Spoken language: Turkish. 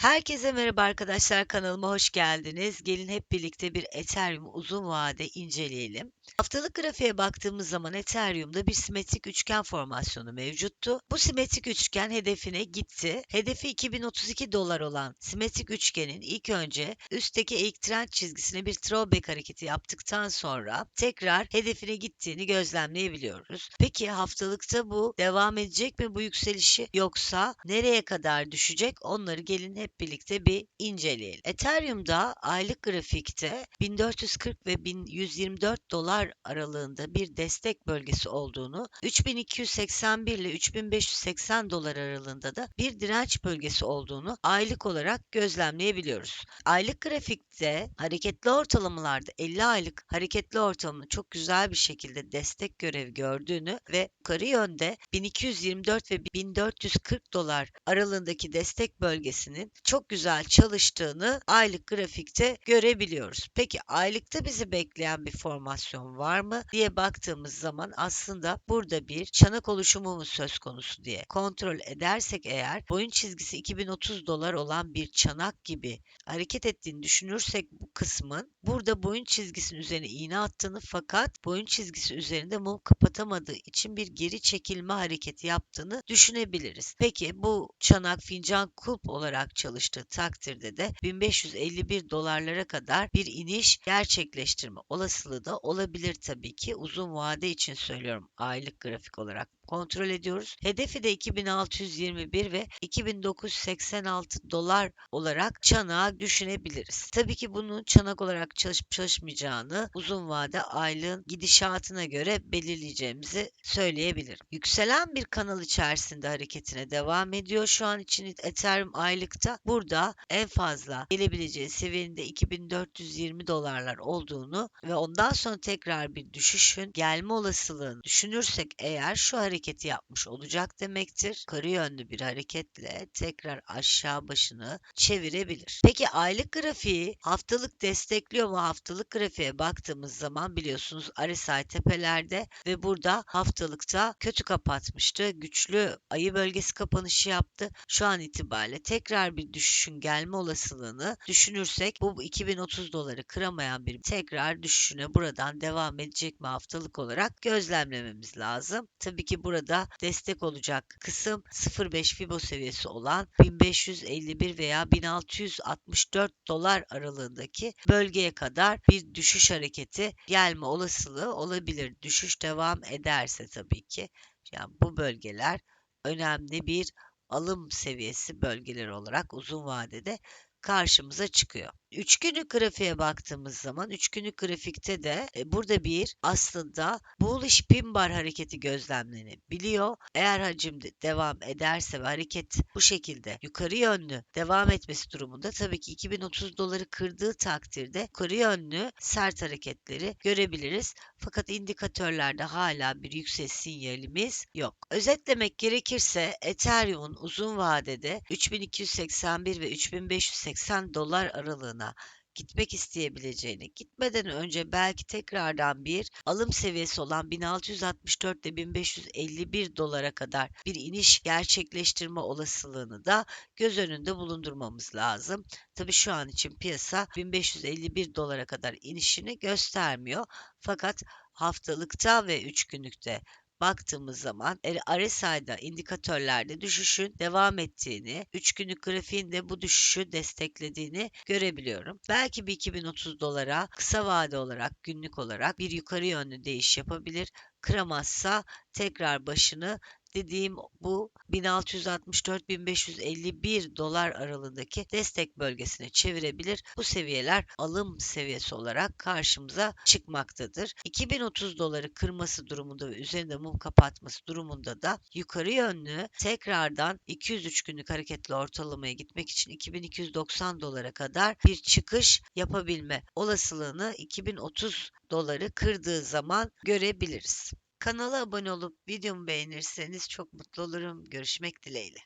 Herkese merhaba arkadaşlar kanalıma hoş geldiniz. Gelin hep birlikte bir Ethereum uzun vade inceleyelim. Haftalık grafiğe baktığımız zaman Ethereum'da bir simetrik üçgen formasyonu mevcuttu. Bu simetrik üçgen hedefine gitti. Hedefi 2032 dolar olan simetrik üçgenin ilk önce üstteki eğik trend çizgisine bir throwback hareketi yaptıktan sonra tekrar hedefine gittiğini gözlemleyebiliyoruz. Peki haftalıkta bu devam edecek mi bu yükselişi yoksa nereye kadar düşecek onları gelin hep birlikte bir inceleyelim. Ethereum'da aylık grafikte 1440 ve 1124 dolar aralığında bir destek bölgesi olduğunu, 3281 ile 3580 dolar aralığında da bir direnç bölgesi olduğunu aylık olarak gözlemleyebiliyoruz. Aylık grafikte hareketli ortalamalarda 50 aylık hareketli ortalamanın çok güzel bir şekilde destek görevi gördüğünü ve yukarı yönde 1224 ve 1440 dolar aralığındaki destek bölgesinin çok güzel çalıştığını aylık grafikte görebiliyoruz. Peki aylıkta bizi bekleyen bir formasyon var mı diye baktığımız zaman aslında burada bir çanak oluşumu mu söz konusu diye kontrol edersek eğer boyun çizgisi 2030 dolar olan bir çanak gibi hareket ettiğini düşünürsek bu kısmın burada boyun çizgisinin üzerine iğne attığını fakat boyun çizgisi üzerinde mum kapatamadığı için bir geri çekilme hareketi yaptığını düşünebiliriz. Peki bu çanak fincan kulp olarak çalıştığı takdirde de 1551 dolarlara kadar bir iniş gerçekleştirme olasılığı da olabilir tabii ki. Uzun vade için söylüyorum aylık grafik olarak kontrol ediyoruz. Hedefi de 2621 ve 2986 dolar olarak çanağı düşünebiliriz. Tabii ki bunun çanak olarak çalışıp çalışmayacağını uzun vade aylığın gidişatına göre belirleyeceğimizi söyleyebilirim. Yükselen bir kanal içerisinde hareketine devam ediyor. Şu an için Ethereum aylıkta burada en fazla gelebileceği seviyede 2420 dolarlar olduğunu ve ondan sonra tekrar bir düşüşün gelme olasılığını düşünürsek eğer şu hareketi yapmış olacak demektir. Yukarı yönlü bir hareketle tekrar aşağı başını çevirebilir. Peki aylık grafiği haftalık destekliyor mu? Haftalık grafiğe baktığımız zaman biliyorsunuz RSI tepelerde ve burada haftalıkta kötü kapatmıştı. Güçlü ayı bölgesi kapanışı yaptı. Şu an itibariyle tekrar bir düşüşün gelme olasılığını düşünürsek bu 2030 doları kıramayan bir tekrar düşüşüne buradan devam edecek mi haftalık olarak gözlemlememiz lazım. Tabii ki burada destek olacak kısım 0.5 Fibo seviyesi olan 1551 veya 1664 dolar aralığındaki bölgeye kadar bir düşüş hareketi gelme olasılığı olabilir. Düşüş devam ederse tabii ki. Yani bu bölgeler önemli bir alım seviyesi bölgeleri olarak uzun vadede karşımıza çıkıyor. 3 günlük grafiğe baktığımız zaman 3 günlük grafikte de e, burada bir aslında bullish pin bar hareketi gözlemlenebiliyor. Eğer hacim de devam ederse ve hareket bu şekilde yukarı yönlü devam etmesi durumunda tabii ki 2030 doları kırdığı takdirde yukarı yönlü sert hareketleri görebiliriz. Fakat indikatörlerde hala bir yükseliş sinyalimiz yok. Özetlemek gerekirse Ethereum'un uzun vadede 3281 ve 3580 dolar aralığına gitmek isteyebileceğini, gitmeden önce belki tekrardan bir alım seviyesi olan 1664 ile 1551 dolara kadar bir iniş gerçekleştirme olasılığını da göz önünde bulundurmamız lazım. Tabii şu an için piyasa 1551 dolara kadar inişini göstermiyor. Fakat haftalıkta ve 3 günlükte baktığımız zaman RSI'da indikatörlerde düşüşün devam ettiğini, 3 günlük grafiğinde bu düşüşü desteklediğini görebiliyorum. Belki bir 2030 dolara kısa vade olarak, günlük olarak bir yukarı yönlü değiş yapabilir. Kıramazsa tekrar başını dediğim bu 1664-1551 dolar aralığındaki destek bölgesine çevirebilir. Bu seviyeler alım seviyesi olarak karşımıza çıkmaktadır. 2030 doları kırması durumunda ve üzerinde mum kapatması durumunda da yukarı yönlü tekrardan 203 günlük hareketli ortalamaya gitmek için 2290 dolara kadar bir çıkış yapabilme olasılığını 2030 doları kırdığı zaman görebiliriz. Kanala abone olup videomu beğenirseniz çok mutlu olurum. Görüşmek dileğiyle.